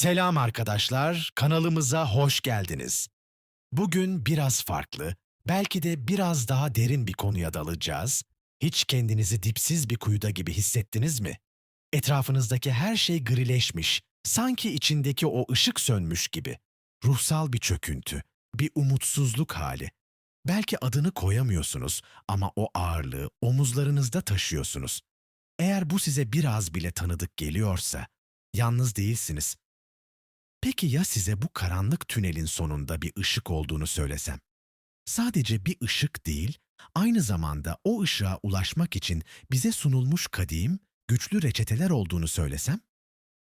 Selam arkadaşlar, kanalımıza hoş geldiniz. Bugün biraz farklı, belki de biraz daha derin bir konuya dalacağız. Hiç kendinizi dipsiz bir kuyuda gibi hissettiniz mi? Etrafınızdaki her şey grileşmiş, sanki içindeki o ışık sönmüş gibi. Ruhsal bir çöküntü, bir umutsuzluk hali. Belki adını koyamıyorsunuz ama o ağırlığı omuzlarınızda taşıyorsunuz. Eğer bu size biraz bile tanıdık geliyorsa, yalnız değilsiniz. Peki ya size bu karanlık tünelin sonunda bir ışık olduğunu söylesem? Sadece bir ışık değil, aynı zamanda o ışığa ulaşmak için bize sunulmuş kadim, güçlü reçeteler olduğunu söylesem?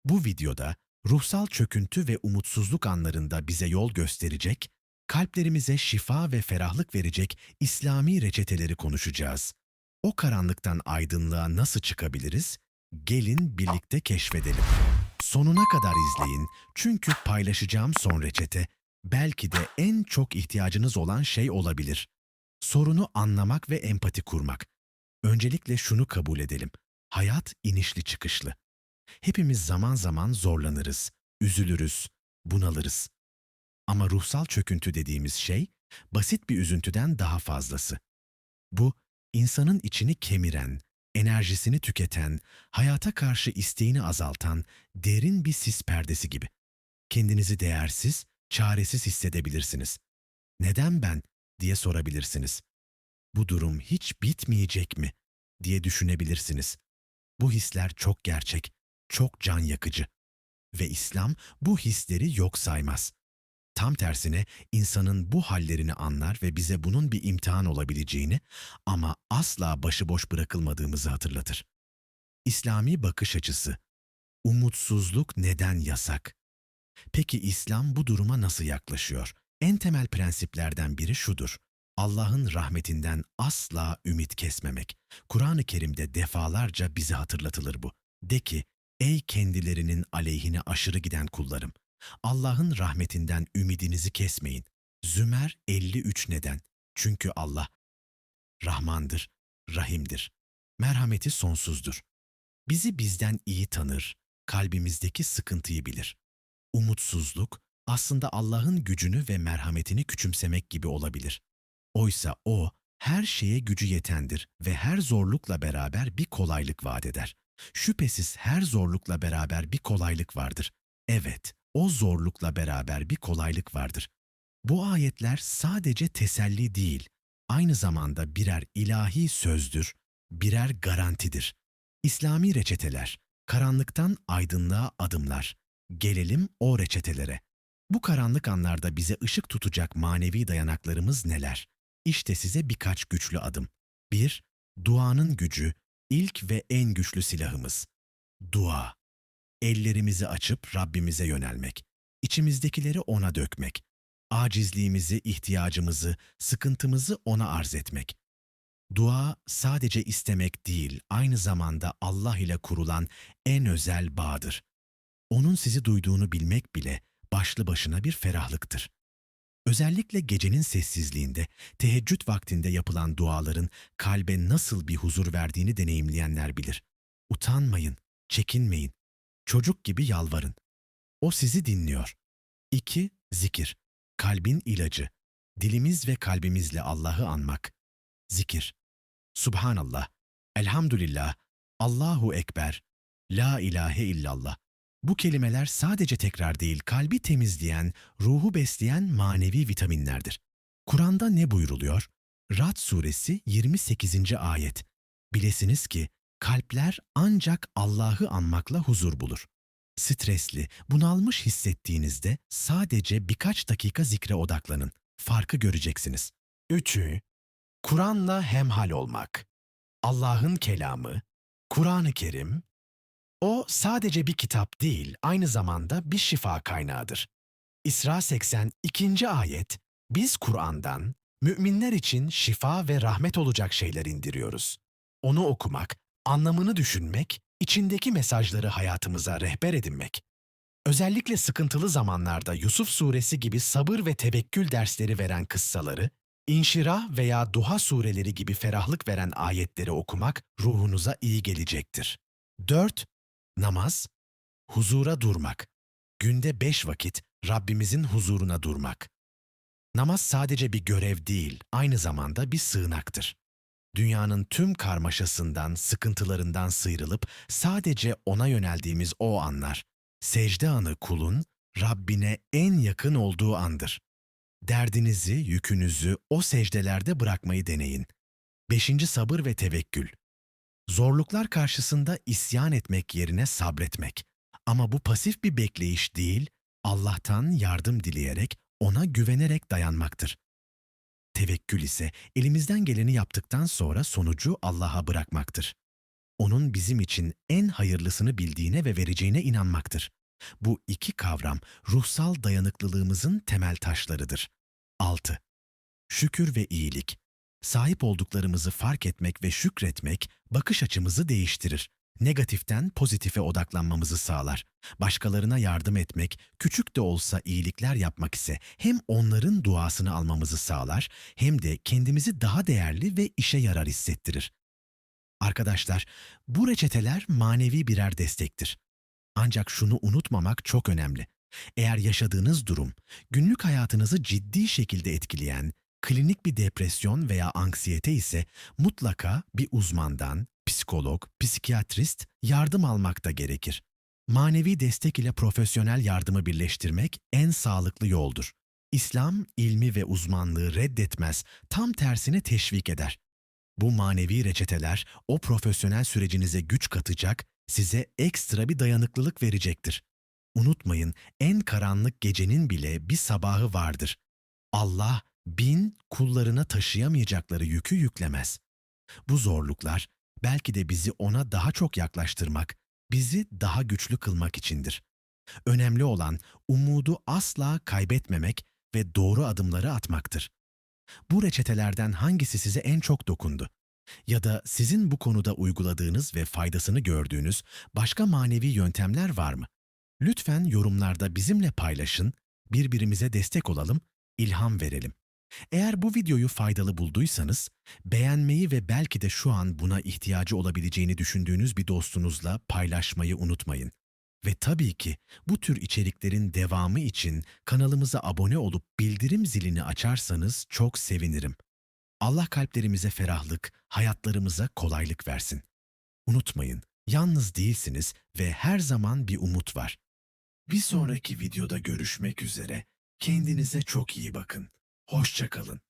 Bu videoda ruhsal çöküntü ve umutsuzluk anlarında bize yol gösterecek, kalplerimize şifa ve ferahlık verecek İslami reçeteleri konuşacağız. O karanlıktan aydınlığa nasıl çıkabiliriz? Gelin birlikte keşfedelim. Sonuna kadar izleyin çünkü paylaşacağım son reçete belki de en çok ihtiyacınız olan şey olabilir. Sorunu anlamak ve empati kurmak. Öncelikle şunu kabul edelim. Hayat inişli çıkışlı. Hepimiz zaman zaman zorlanırız, üzülürüz, bunalırız. Ama ruhsal çöküntü dediğimiz şey basit bir üzüntüden daha fazlası. Bu insanın içini kemiren, enerjisini tüketen, hayata karşı isteğini azaltan derin bir sis perdesi gibi. Kendinizi değersiz, çaresiz hissedebilirsiniz. Neden ben diye sorabilirsiniz. Bu durum hiç bitmeyecek mi diye düşünebilirsiniz. Bu hisler çok gerçek, çok can yakıcı ve İslam bu hisleri yok saymaz. Tam tersine insanın bu hallerini anlar ve bize bunun bir imtihan olabileceğini ama asla başıboş bırakılmadığımızı hatırlatır. İslami bakış açısı. Umutsuzluk neden yasak? Peki İslam bu duruma nasıl yaklaşıyor? En temel prensiplerden biri şudur. Allah'ın rahmetinden asla ümit kesmemek. Kur'an-ı Kerim'de defalarca bize hatırlatılır bu. De ki, ey kendilerinin aleyhine aşırı giden kullarım, Allah'ın rahmetinden ümidinizi kesmeyin. Zümer 53 neden? Çünkü Allah Rahmandır, Rahim'dir. Merhameti sonsuzdur. Bizi bizden iyi tanır, kalbimizdeki sıkıntıyı bilir. Umutsuzluk aslında Allah'ın gücünü ve merhametini küçümsemek gibi olabilir. Oysa O her şeye gücü yetendir ve her zorlukla beraber bir kolaylık vaat eder. Şüphesiz her zorlukla beraber bir kolaylık vardır. Evet, o zorlukla beraber bir kolaylık vardır. Bu ayetler sadece teselli değil, aynı zamanda birer ilahi sözdür, birer garantidir. İslami reçeteler, karanlıktan aydınlığa adımlar. Gelelim o reçetelere. Bu karanlık anlarda bize ışık tutacak manevi dayanaklarımız neler? İşte size birkaç güçlü adım. 1. Duanın gücü, ilk ve en güçlü silahımız. Dua ellerimizi açıp Rabbimize yönelmek, içimizdekileri O'na dökmek, acizliğimizi, ihtiyacımızı, sıkıntımızı O'na arz etmek. Dua sadece istemek değil, aynı zamanda Allah ile kurulan en özel bağdır. Onun sizi duyduğunu bilmek bile başlı başına bir ferahlıktır. Özellikle gecenin sessizliğinde, teheccüd vaktinde yapılan duaların kalbe nasıl bir huzur verdiğini deneyimleyenler bilir. Utanmayın, çekinmeyin. Çocuk gibi yalvarın. O sizi dinliyor. 2. Zikir. Kalbin ilacı. Dilimiz ve kalbimizle Allah'ı anmak. Zikir. Subhanallah. Elhamdülillah. Allahu Ekber. La ilahe illallah. Bu kelimeler sadece tekrar değil, kalbi temizleyen, ruhu besleyen manevi vitaminlerdir. Kur'an'da ne buyruluyor? Rad suresi 28. ayet. Bilesiniz ki kalpler ancak Allah'ı anmakla huzur bulur. Stresli, bunalmış hissettiğinizde sadece birkaç dakika zikre odaklanın. Farkı göreceksiniz. Üçü, Kur'an'la hemhal olmak. Allah'ın kelamı, Kur'an-ı Kerim, o sadece bir kitap değil, aynı zamanda bir şifa kaynağıdır. İsra 82. ayet, biz Kur'an'dan müminler için şifa ve rahmet olacak şeyler indiriyoruz. Onu okumak, anlamını düşünmek, içindeki mesajları hayatımıza rehber edinmek. Özellikle sıkıntılı zamanlarda Yusuf suresi gibi sabır ve tevekkül dersleri veren kıssaları, İnşirah veya Duha sureleri gibi ferahlık veren ayetleri okumak ruhunuza iyi gelecektir. 4. Namaz, huzura durmak. Günde beş vakit Rabbimizin huzuruna durmak. Namaz sadece bir görev değil, aynı zamanda bir sığınaktır. Dünyanın tüm karmaşasından, sıkıntılarından sıyrılıp sadece ona yöneldiğimiz o anlar, secde anı kulun Rabbine en yakın olduğu andır. Derdinizi, yükünüzü o secdelerde bırakmayı deneyin. Beşinci sabır ve tevekkül. Zorluklar karşısında isyan etmek yerine sabretmek. Ama bu pasif bir bekleyiş değil, Allah'tan yardım dileyerek, ona güvenerek dayanmaktır. Tevekkül ise elimizden geleni yaptıktan sonra sonucu Allah'a bırakmaktır. Onun bizim için en hayırlısını bildiğine ve vereceğine inanmaktır. Bu iki kavram ruhsal dayanıklılığımızın temel taşlarıdır. 6. Şükür ve iyilik. Sahip olduklarımızı fark etmek ve şükretmek bakış açımızı değiştirir. Negatiften pozitife odaklanmamızı sağlar. Başkalarına yardım etmek, küçük de olsa iyilikler yapmak ise hem onların duasını almamızı sağlar hem de kendimizi daha değerli ve işe yarar hissettirir. Arkadaşlar, bu reçeteler manevi birer destektir. Ancak şunu unutmamak çok önemli. Eğer yaşadığınız durum günlük hayatınızı ciddi şekilde etkileyen klinik bir depresyon veya anksiyete ise mutlaka bir uzmandan, psikolog, psikiyatrist yardım almak da gerekir. Manevi destek ile profesyonel yardımı birleştirmek en sağlıklı yoldur. İslam ilmi ve uzmanlığı reddetmez, tam tersine teşvik eder. Bu manevi reçeteler o profesyonel sürecinize güç katacak, size ekstra bir dayanıklılık verecektir. Unutmayın, en karanlık gecenin bile bir sabahı vardır. Allah bin kullarına taşıyamayacakları yükü yüklemez. Bu zorluklar belki de bizi ona daha çok yaklaştırmak, bizi daha güçlü kılmak içindir. Önemli olan umudu asla kaybetmemek ve doğru adımları atmaktır. Bu reçetelerden hangisi size en çok dokundu? Ya da sizin bu konuda uyguladığınız ve faydasını gördüğünüz başka manevi yöntemler var mı? Lütfen yorumlarda bizimle paylaşın, birbirimize destek olalım, ilham verelim. Eğer bu videoyu faydalı bulduysanız, beğenmeyi ve belki de şu an buna ihtiyacı olabileceğini düşündüğünüz bir dostunuzla paylaşmayı unutmayın. Ve tabii ki bu tür içeriklerin devamı için kanalımıza abone olup bildirim zilini açarsanız çok sevinirim. Allah kalplerimize ferahlık, hayatlarımıza kolaylık versin. Unutmayın, yalnız değilsiniz ve her zaman bir umut var. Bir sonraki videoda görüşmek üzere. Kendinize çok iyi bakın. Hoşça kalın.